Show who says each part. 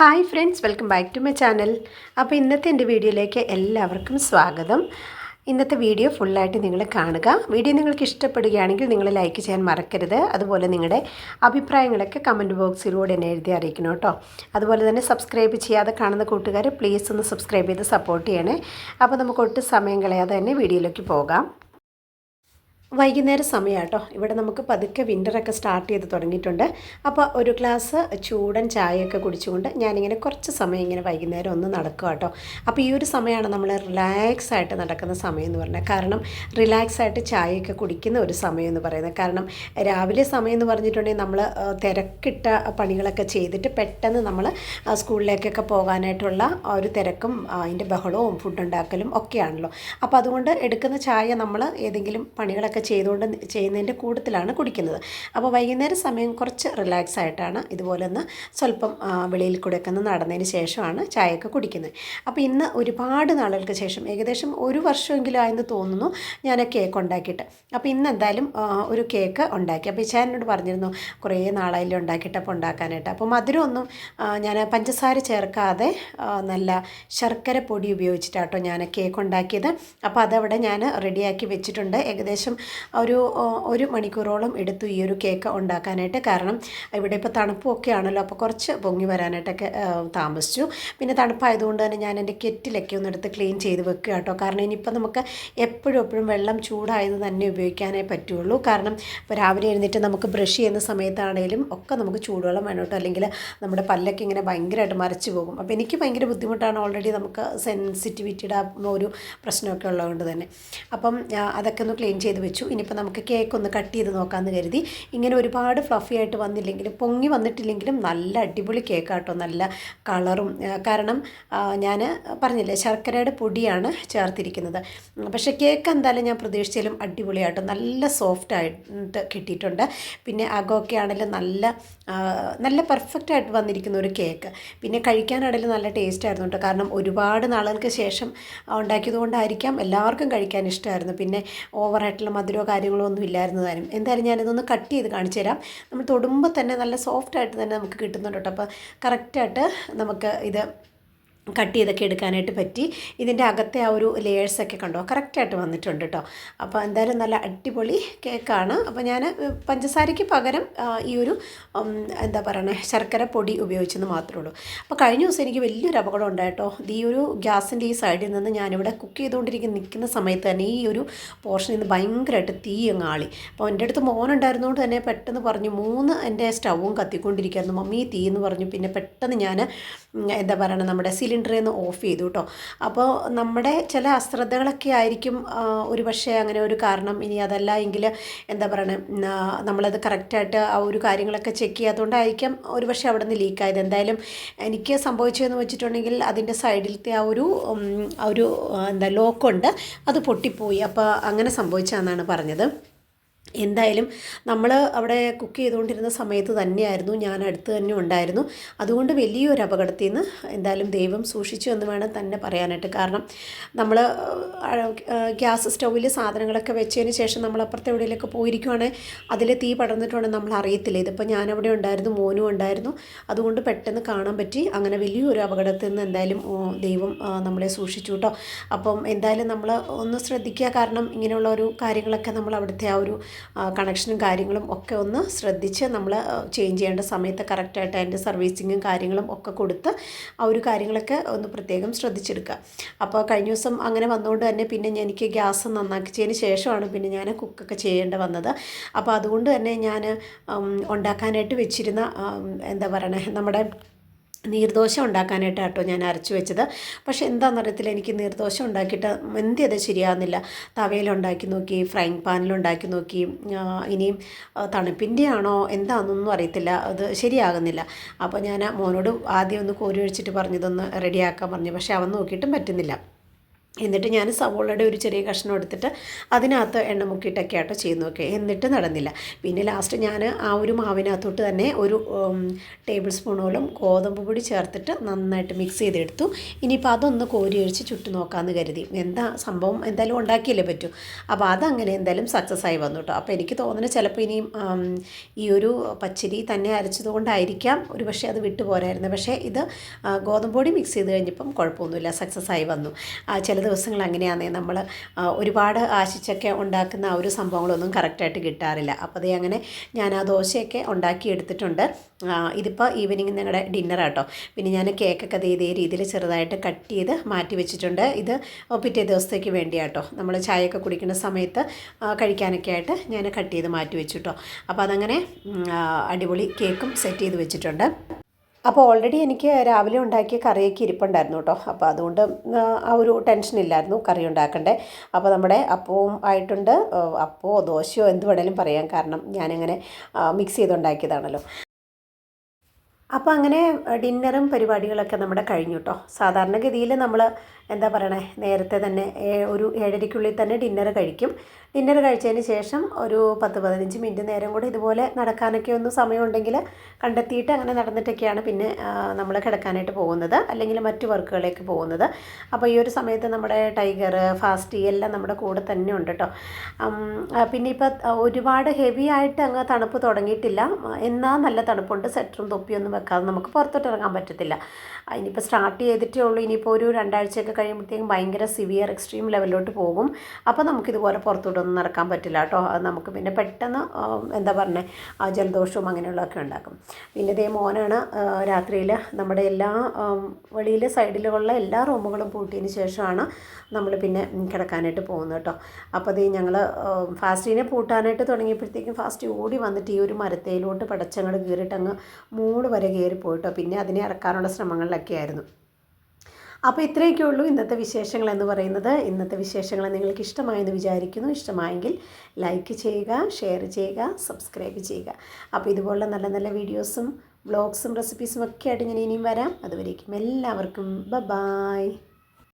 Speaker 1: Hi friends welcome back to my channel. അപ്പോൾ ഇന്നത്തെ എന്റെ വീഡിയോയിലേക്ക് എല്ലാവർക്കും സ്വാഗതം. ഇന്നത്തെ വീഡിയോ ഫുള്ളായിട്ട് നിങ്ങൾ കാണുക. വീഡിയോ നിങ്ങൾക്ക് ഇഷ്ടപ്പെടുകയാണെങ്കിൽ നിങ്ങൾ ലൈക്ക് ചെയ്യാൻ മറക്കരുത്. അതുപോലെ നിങ്ങളുടെ അഭിപ്രായങ്ങളൊക്കെ കമന്റ് ബോക്സിലൂടെ എന്നെ എഴുതി അറിയിക്കണം കേട്ടോ. അതുപോലെ തന്നെ സബ്സ്ക്രൈബ് ചെയ്യാതെ കാണുന്ന കൂട്ടുകാർ പ്ലീസ് ഒന്ന് സബ്സ്ക്രൈബ് ചെയ്ത് സപ്പോർട്ട് ചെയ്യണേ. അപ്പോൾ നമുക്ക് ഒട്ടും സമയം കളയാതെ തന്നെ വീഡിയോയിലേക്ക് പോകാം. വൈകുന്നേരം സമയം കേട്ടോ ഇവിടെ നമുക്ക് പതുക്കെ വിന്ററൊക്കെ സ്റ്റാർട്ട് ചെയ്ത് തുടങ്ങിയിട്ടുണ്ട്. അപ്പോൾ ഒരു ഗ്ലാസ് ചൂടൻ ചായയൊക്കെ കുടിച്ചുകൊണ്ട് ഞാനിങ്ങനെ കുറച്ച് സമയം ഇങ്ങനെ വൈകുന്നേരം ഒന്ന് നടക്കുക കേട്ടോ അപ്പോൾ ഈ ഒരു സമയമാണ് നമ്മൾ റിലാക്സ് ആയിട്ട് നടക്കുന്ന സമയം എന്ന് പറഞ്ഞാൽ കാരണം റിലാക്സ് ആയിട്ട് ചായയൊക്കെ കുടിക്കുന്ന ഒരു സമയം എന്ന് പറയുന്നത്. കാരണം രാവിലെ സമയം എന്ന് പറഞ്ഞിട്ടുണ്ടെങ്കിൽ നമ്മൾ തിരക്കിട്ട പണികളൊക്കെ ചെയ്തിട്ട് പെട്ടെന്ന് നമ്മൾ സ്കൂളിലേക്കൊക്കെ പോകാനായിട്ടുള്ള ഒരു തിരക്കും അതിന്റെ ബഹളവും ഫുഡ് ഉണ്ടാക്കലും ഒക്കെയാണല്ലോ അപ്പോൾ അതുകൊണ്ട് എടുക്കുന്ന ചായ നമ്മൾ ഏതെങ്കിലും പണികളൊക്കെ ചെയ്തുകൊണ്ട് ചെയ്യുന്നതിന്റെ കൂട്ടത്തിലാണ് കുടിക്കുന്നത്. അപ്പോൾ വൈകുന്നേരം സമയം കുറച്ച് റിലാക്സ് ആയിട്ടാണ് ഇതുപോലെ ഒന്ന് സ്വല്പം വെളിയിൽ കൂടെയൊക്കെ ഒന്ന് നടന്നതിന് ശേഷമാണ് ചായയൊക്കെ കുടിക്കുന്നത്. അപ്പോൾ ഇന്ന് ഒരുപാട് നാളുകൾക്ക് ശേഷം ഏകദേശം ഒരു വർഷമെങ്കിലും ആയെന്ന് തോന്നുന്നു ഞാൻ കേക്ക് ഉണ്ടാക്കിയിട്ട്. അപ്പോൾ ഇന്ന് എന്തായാലും ഒരു കേക്ക് ഉണ്ടാക്കി. അപ്പോൾ എന്നോട് പറഞ്ഞിരുന്നു കുറേ നാളായില്ലേ ഉണ്ടാക്കിയിട്ട് അപ്പോൾ ഉണ്ടാക്കാനായിട്ട്. അപ്പോൾ മധുരമൊന്നും ഞാൻ പഞ്ചസാര ചേർക്കാതെ നല്ല ശർക്കര പൊടി ഉപയോഗിച്ചിട്ടാട്ടോ ഞാൻ കേക്ക് ഉണ്ടാക്കിയത്. അപ്പോൾ അതവിടെ ഞാൻ റെഡിയാക്കി വെച്ചിട്ടുണ്ട്. ഏകദേശം ഒരു ഒരു മണിക്കൂറോളം എടുത്തു ഈ ഒരു കേക്ക് ഉണ്ടാക്കാനായിട്ട്. കാരണം ഇവിടെ ഇപ്പോൾ തണുപ്പും ഒക്കെ ആണല്ലോ അപ്പോൾ കുറച്ച് പൊങ്ങി വരാനായിട്ടൊക്കെ താമസിച്ചു. പിന്നെ തണുപ്പായതുകൊണ്ട് തന്നെ ഞാൻ എന്റെ കെറ്റിലൊക്കെ ഒന്ന് എടുത്ത് ക്ലീൻ ചെയ്ത് വെക്കുക കേട്ടോ. കാരണം ഇനിയിപ്പോൾ നമുക്ക് എപ്പോഴും എപ്പോഴും വെള്ളം ചൂടായത് തന്നെ ഉപയോഗിക്കാനേ പറ്റുള്ളൂ. കാരണം ഇപ്പോൾ രാവിലെ എഴുന്നേറ്റ് നമുക്ക് ബ്രഷ് ചെയ്യുന്ന സമയത്താണേലും ഒക്കെ നമുക്ക് ചൂടുവെള്ളം വേണം കേട്ടോ. അല്ലെങ്കിൽ നമ്മുടെ പല്ലൊക്കെ ഇങ്ങനെ ഭയങ്കരമായിട്ട് മരച്ചു പോകും. അപ്പോൾ എനിക്ക് ഭയങ്കര ബുദ്ധിമുട്ടാണ് ഓൾറെഡി നമുക്ക് സെൻസിറ്റിവിറ്റിയുടെ ഒരു പ്രശ്നമൊക്കെ ഉള്ളതുകൊണ്ട് തന്നെ. അപ്പം അതൊക്കെ ഒന്ന് ക്ലീൻ ചെയ്ത് വെച്ചു. ഇനിയിപ്പോൾ നമുക്ക് കേക്ക് ഒന്ന് കട്ട് ചെയ്ത് നോക്കാമെന്ന് കരുതി. ഇങ്ങനെ ഒരുപാട് ഫ്ലഫി ആയിട്ട് വന്നില്ലെങ്കിലും പൊങ്ങി വന്നിട്ടില്ലെങ്കിലും നല്ല അടിപൊളി കേക്കാട്ടോ നല്ല കളറും കാരണം ഞാൻ പറഞ്ഞില്ലേ ശർക്കരയുടെ പൊടിയാണ് ചേർത്തിരിക്കുന്നത്. പക്ഷേ കേക്ക് എന്തായാലും ഞാൻ പ്രതീക്ഷിച്ചാലും അടിപൊളിയായിട്ടോ നല്ല സോഫ്റ്റ് ആയിട്ട് കിട്ടിയിട്ടുണ്ട്. പിന്നെ അകമൊക്കെ ആണെങ്കിലും നല്ല നല്ല പെർഫെക്റ്റ് ആയിട്ട് വന്നിരിക്കുന്ന ഒരു കേക്ക് പിന്നെ കഴിക്കാനാണെങ്കിലും നല്ല ടേസ്റ്റ് ആയിരുന്നു കേട്ടോ. കാരണം ഒരുപാട് നാളുകൾക്ക് ശേഷം ഉണ്ടാക്കിയത് കൊണ്ടായിരിക്കാം എല്ലാവർക്കും കഴിക്കാൻ ഇഷ്ടമായിരുന്നു പിന്നെ ഓവറായിട്ടുള്ള മധുരമോ കാര്യങ്ങളോ ഒന്നും ഇല്ലായിരുന്നു താനും എന്തായാലും ഞാനിതൊന്ന് കട്ട് ചെയ്ത് കാണിച്ചു തരാം. നമ്മൾ തൊടുമ്പോൾ തന്നെ നല്ല സോഫ്റ്റായിട്ട് തന്നെ നമുക്ക് കിട്ടുന്നുണ്ട് കേട്ടോ. അപ്പോൾ കറക്റ്റായിട്ട് നമുക്ക് ഇത് കട്ട് ചെയ്തൊക്കെ എടുക്കാനായിട്ട് പറ്റി. ഇതിന്റെ അകത്തെ ആ ഒരു ലെയേഴ്സൊക്കെ കണ്ടോ? കറക്റ്റായിട്ട് വന്നിട്ടുണ്ട് കേട്ടോ അപ്പോൾ എന്തായാലും നല്ല അടിപൊളി കേക്കാണ്. അപ്പോൾ ഞാൻ പഞ്ചസാരയ്ക്ക് പകരം ഈ ഒരു എന്താ പറയണേ ശർക്കര പൊടി ഉപയോഗിച്ചെന്ന് മാത്രമേ ഉള്ളൂ. അപ്പോൾ കഴിഞ്ഞ ദിവസം എനിക്ക് വലിയൊരു അപകടം ഉണ്ടായിട്ടോ ഈ ഒരു ഗ്യാസിന്റെ ഈ സൈഡിൽ നിന്ന് ഞാനിവിടെ കുക്ക് ചെയ്തുകൊണ്ടിരിക്കുന്ന നിൽക്കുന്ന സമയത്ത് തന്നെ ഈ ഒരു പോർഷനിൽ നിന്ന് ഭയങ്കരമായിട്ട് തീ അങ്ങ് ആളി. അപ്പോൾ എന്റെ അടുത്ത് മോനുണ്ടായിരുന്നതുകൊണ്ട് തന്നെ പെട്ടെന്ന് പറഞ്ഞു മൂന്ന് എന്റെ സ്റ്റൗവും കത്തിക്കൊണ്ടിരിക്കുകയായിരുന്നു മമ്മി തീ എന്ന് പറഞ്ഞു. പിന്നെ പെട്ടെന്ന് ഞാൻ എന്താ പറയുക നമ്മുടെ സിലിണ്ടറിൽ നിന്ന് ഓഫ് ചെയ്തു കേട്ടോ അപ്പോൾ നമ്മുടെ ചില അശ്രദ്ധകളൊക്കെ ആയിരിക്കും ഒരു പക്ഷേ അങ്ങനെ ഒരു കാരണം. ഇനി അതല്ല എങ്കിൽ എന്താ പറയുക നമ്മളത് കറക്റ്റായിട്ട് ആ ഒരു കാര്യങ്ങളൊക്കെ ചെക്ക് ചെയ്യാത്തതുകൊണ്ടായിരിക്കാം ഒരു പക്ഷേ അവിടെ നിന്ന് ലീക്കായത് എന്തായാലും എനിക്ക് സംഭവിച്ചതെന്ന് വെച്ചിട്ടുണ്ടെങ്കിൽ അതിന്റെ സൈഡിലത്തെ ആ ഒരു ഒരു എന്താ ലോക്കുണ്ട് അത് പൊട്ടിപ്പോയി. അപ്പോൾ അങ്ങനെ സംഭവിച്ചതെന്നാണ് പറഞ്ഞത്. എന്തായാലും നമ്മൾ അവിടെ കുക്ക് ചെയ്തുകൊണ്ടിരുന്ന സമയത്ത് തന്നെയായിരുന്നു ഞാൻ അടുത്ത് തന്നെ ഉണ്ടായിരുന്നു. അതുകൊണ്ട് വലിയൊരു അപകടത്തിൽ നിന്ന് എന്തായാലും ദൈവം സൂക്ഷിച്ചു എന്ന് വേണം തന്നെ പറയാനായിട്ട്. കാരണം നമ്മൾ ഗ്യാസ് സ്റ്റൗവിൽ സാധനങ്ങളൊക്കെ വെച്ചതിന് ശേഷം നമ്മൾ അപ്പുറത്തെ എവിടെയെങ്കിലൊക്കെ പോയിരിക്കുവാണെങ്കിൽ അതിൽ തീ പടർന്നിട്ടുണ്ടെങ്കിൽ നമ്മൾ അറിയത്തില്ല. ഇതിപ്പോൾ ഞാനവിടെ ഉണ്ടായിരുന്നു മോനും ഉണ്ടായിരുന്നു. അതുകൊണ്ട് പെട്ടെന്ന് കാണാൻ പറ്റി. അങ്ങനെ വലിയൊരു അപകടത്തിൽ നിന്ന് എന്തായാലും ദൈവം നമ്മളെ സൂക്ഷിച്ചു കേട്ടോ. അപ്പം എന്തായാലും നമ്മൾ ഒന്ന് ശ്രദ്ധിക്കുക. കാരണം ഇങ്ങനെയുള്ള ഒരു കാര്യങ്ങളൊക്കെ നമ്മൾ അവിടുത്തെ ആ ഒരു കണക്ഷനും കാര്യങ്ങളും ഒക്കെ ഒന്ന് ശ്രദ്ധിച്ച് നമ്മൾ ചേഞ്ച് ചെയ്യേണ്ട സമയത്ത് കറക്റ്റായിട്ട് അതിന്റെ സർവീസിങ്ങും കാര്യങ്ങളും ഒക്കെ കൊടുത്ത് ആ ഒരു കാര്യങ്ങളൊക്കെ ഒന്ന് പ്രത്യേകം ശ്രദ്ധിച്ചെടുക്കുക. അപ്പോൾ കഴിഞ്ഞ ദിവസം അങ്ങനെ വന്നുകൊണ്ട് തന്നെ പിന്നെ എനിക്ക് ഗ്യാസ് നന്നാക്കിച്ചതിന് ശേഷമാണ് പിന്നെ ഞാൻ കുക്കൊക്കെ ചെയ്യേണ്ടി വന്നത്. അപ്പോൾ അതുകൊണ്ട് തന്നെ ഞാൻ ഉണ്ടാക്കാനായിട്ട് വെച്ചിരുന്ന എന്താ പറയണേ നമ്മുടെ നീർദോശ ഉണ്ടാക്കാനായിട്ട് കേട്ടോ ഞാൻ അരച്ചു വെച്ചത്. പക്ഷേ എന്താണെന്നറിയത്തില്ല എനിക്ക് നീർദോശ ഉണ്ടാക്കിയിട്ട് എന്ത് അത് ശരിയാകുന്നില്ല തവയിലുണ്ടാക്കി നോക്കി ഫ്രൈങ് പാനിലുണ്ടാക്കി നോക്കി ഇനിയും തണുപ്പിന്റെ ആണോ എന്താണെന്നൊന്നും അറിയത്തില്ല. അത് ശരിയാകുന്നില്ല. അപ്പോൾ ഞാൻ മോനോട് ആദ്യം ഒന്ന് കോരി ഒഴിച്ചിട്ട് പറഞ്ഞതൊന്ന് റെഡിയാക്കാൻ പറഞ്ഞു. പക്ഷേ അവൻ നോക്കിയിട്ടും പറ്റുന്നില്ല. എന്നിട്ട് ഞാൻ സവോളയുടെ ഒരു ചെറിയ കഷ്ണം എടുത്തിട്ട് അതിനകത്ത് എണ്ണ മുക്കിയിട്ടൊക്കെ ആട്ടോ ചെയ്ത് നോക്കി എന്നിട്ട് നടന്നില്ല. പിന്നെ ലാസ്റ്റ് ഞാൻ ആ ഒരു മാവിനകത്തോട്ട് തന്നെ ഒരു ടേബിൾ സ്പൂണോളം ഗോതമ്പ് പൊടി ചേർത്തിട്ട് നന്നായിട്ട് മിക്സ് ചെയ്തെടുത്തു. ഇനിയിപ്പോൾ അതൊന്ന് കോരി ഒഴിച്ച് ചുട്ടു നോക്കാമെന്ന് കരുതി. എന്താ സംഭവം? എന്തായാലും ഉണ്ടാക്കിയല്ലേ പറ്റൂ. അപ്പോൾ അതങ്ങനെ എന്തായാലും സക്സസ് ആയി വന്നു കേട്ടോ അപ്പോൾ എനിക്ക് തോന്നുന്നത് ചിലപ്പോൾ ഇനിയും ഈ ഒരു പച്ചരി തന്നെ അരച്ചതുകൊണ്ടായിരിക്കാം. ഒരു പക്ഷേ അത് വിട്ടു പോരായിരുന്നു. പക്ഷേ ഇത് ഗോതമ്പ് പൊടി മിക്സ് ചെയ്ത് കഴിഞ്ഞപ്പം കുഴപ്പമൊന്നുമില്ല. സക്സസ് ആയി വന്നു. ചില ദിവസങ്ങൾ അങ്ങനെയാണേ നമ്മൾ ഒരുപാട് ആശിച്ചൊക്കെ ഉണ്ടാക്കുന്ന ആ ഒരു സംഭവങ്ങളൊന്നും കറക്റ്റായിട്ട് കിട്ടാറില്ല. അപ്പോൾ അതേ അങ്ങനെ ഞാൻ ആ ദോശയൊക്കെ ഉണ്ടാക്കി എടുത്തിട്ടുണ്ട് ആ, ഇതിപ്പോൾ ഈവനിങ് ഞങ്ങളുടെ ഡിന്നറാട്ടോ പിന്നെ ഞാൻ കേക്കൊക്കെ അതേ ഇതേ രീതിയിൽ ചെറുതായിട്ട് കട്ട് ചെയ്ത് മാറ്റി വെച്ചിട്ടുണ്ട്. ഇത് പിറ്റേ ദിവസത്തേക്ക് വേണ്ടിയാട്ടോ നമ്മൾ ചായയൊക്കെ കുടിക്കുന്ന സമയത്ത് കഴിക്കാനൊക്കെ ആയിട്ട് ഞാൻ കട്ട് ചെയ്ത് മാറ്റി വെച്ചു കേട്ടോ അപ്പോൾ അതങ്ങനെ അടിപൊളി കേക്കും സെറ്റ് ചെയ്ത് വെച്ചിട്ടുണ്ട്. അപ്പോൾ ഓൾറെഡി എനിക്ക് രാവിലെ ഉണ്ടാക്കിയ കറിയൊക്കെ ഇരിപ്പുണ്ടായിരുന്നു കേട്ടോ. അപ്പോൾ അതുകൊണ്ട് ആ, ഒരു ടെൻഷൻ ഇല്ലായിരുന്നു കറി ഉണ്ടാക്കണ്ടേ. അപ്പോൾ നമ്മുടെ അപ്പവും ആയിട്ടുണ്ട്. അപ്പോ ദോശയോ എന്ത് വേണേലും പറയാം. കാരണം ഞാനങ്ങനെ മിക്സ് ചെയ്തുണ്ടാക്കിയതാണല്ലോ. അപ്പോൾ അങ്ങനെ ഡിന്നറും പരിപാടികളൊക്കെ നമ്മുടെ കഴിഞ്ഞു കേട്ടോ. സാധാരണഗതിയിൽ നമ്മൾ എന്താ പറയണേ നേരത്തെ തന്നെ ഒരു ഏഴരയ്ക്കുള്ളിൽ തന്നെ ഡിന്നർ കഴിക്കും. ഡിന്നർ കഴിച്ചതിന് ശേഷം ഒരു പത്ത് പതിനഞ്ച് മിനിറ്റ് നേരം കൂടെ ഇതുപോലെ നടക്കാനൊക്കെ ഒന്ന് സമയമുണ്ടെങ്കിൽ കണ്ടെത്തിയിട്ട് അങ്ങനെ നടന്നിട്ടൊക്കെയാണ് പിന്നെ നമ്മൾ കിടക്കാനായിട്ട് പോകുന്നത് അല്ലെങ്കിൽ മറ്റു വർക്കുകളിലേക്ക് പോകുന്നത്. അപ്പോൾ ഈ ഒരു സമയത്ത് നമ്മുടെ ടൈഗർ ഫാസ്റ്റ് എല്ലാം നമ്മുടെ കൂടെ തന്നെ ഉണ്ട് കേട്ടോ. പിന്നെ ഇപ്പോൾ ഒരുപാട് ഹെവി ആയിട്ട് അങ്ങ് തണുപ്പ് തുടങ്ങിയിട്ടില്ല. എന്നാൽ നല്ല തണുപ്പുണ്ട് സ്വെറ്ററും തൊപ്പിയൊന്നും വെക്കാതെ നമുക്ക് പുറത്തോട്ട് ഇറങ്ങാൻ പറ്റത്തില്ല. ഇനിയിപ്പോൾ സ്റ്റാർട്ട് ചെയ്തിട്ടേ ഉള്ളൂ. ഇനിയിപ്പോൾ ഒരു രണ്ടാഴ്ചയൊക്കെ കഴിയുമ്പോഴത്തേക്കും ഭയങ്കര സിവിയർ എക്സ്ട്രീം ലെവലിലോട്ട് പോകും. അപ്പോൾ നമുക്കിതുപോലെ പുറത്തോട്ടൊന്നും നടക്കാൻ പറ്റില്ല കേട്ടോ. അത് നമുക്ക് പിന്നെ പെട്ടെന്ന് എന്താ പറഞ്ഞത് ജലദോഷവും അങ്ങനെയുള്ളതൊക്കെ ഉണ്ടാക്കും. പിന്നെ ഇതേ മോനാണ് രാത്രിയിൽ നമ്മുടെ എല്ലാ വെളിയിൽ സൈഡിലുള്ള എല്ലാ റൂമുകളും പൂട്ടിയതിന് ശേഷമാണ് നമ്മൾ പിന്നെ കിടക്കാനായിട്ട് പോകുന്നത് കേട്ടോ. അപ്പോൾ അത് ഞങ്ങൾ ഫാസ്റ്റിനെ പൂട്ടാനായിട്ട് തുടങ്ങിയപ്പോഴത്തേക്കും ഫാസ്റ്റ് ഓടി വന്നിട്ട് ഈ ഒരു മരത്തേലോട്ട് പടച്ചങ്ങട് കീറിയിട്ട് അങ്ങ് മൂട് വരെ കയറി പോയിട്ടോ പിന്നെ അതിനെ ഇറക്കാനുള്ള ശ്രമങ്ങളിലൊക്കെ ആയിരുന്നു. അപ്പോൾ ഇത്രയൊക്കെ ഉള്ളൂ ഇന്നത്തെ വിശേഷങ്ങൾ എന്ന് പറയുന്നത്. ഇന്നത്തെ വിശേഷങ്ങൾ നിങ്ങൾക്ക് ഇഷ്ടമായെന്ന് വിചാരിക്കുന്നു. ഇഷ്ടമായെങ്കിൽ ലൈക്ക് ചെയ്യുക ഷെയർ ചെയ്യുക സബ്സ്ക്രൈബ് ചെയ്യുക. അപ്പോൾ ഇതുപോലുള്ള നല്ല നല്ല വീഡിയോസും വ്ളോഗ്സും റെസിപ്പീസും ഒക്കെ ആയിട്ട് ഞാൻ ഇനിയും വരാം. അതുവരേക്കും എല്ലാവർക്കും ബ ബായ്